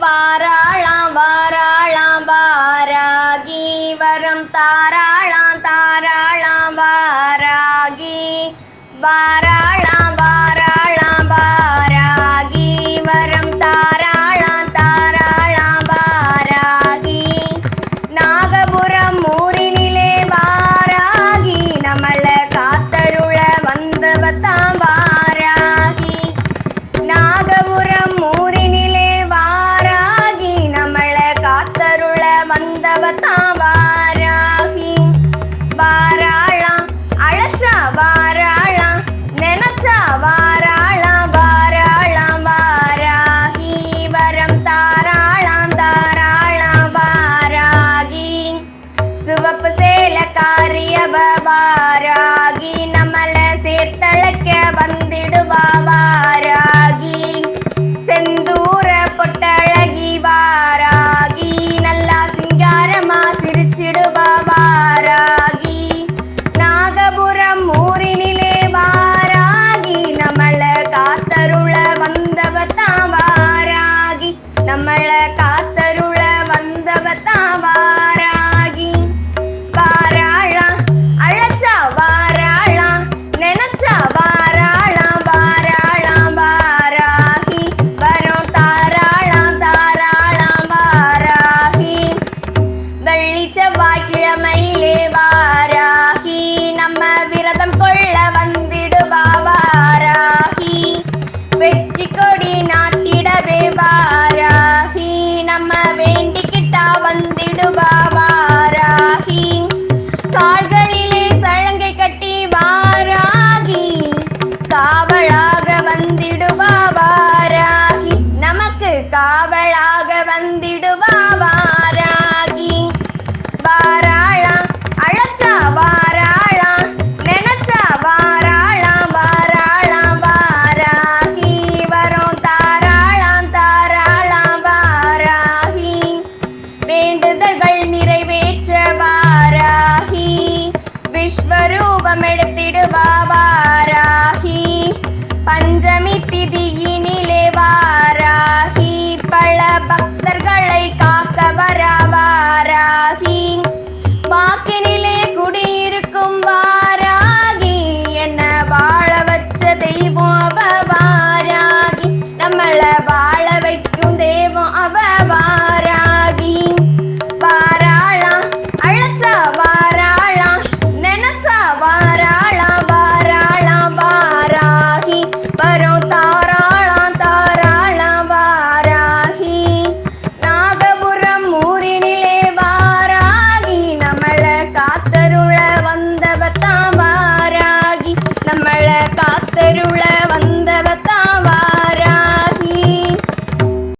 வாராளாம் வாராளாம் வாராகி. வரம் தாராளாம் தாராளாம் வாராகி. வாரா Queen. Mama திதியினிலே Varahi பல பக்தர்களை காக்க வரவாராகி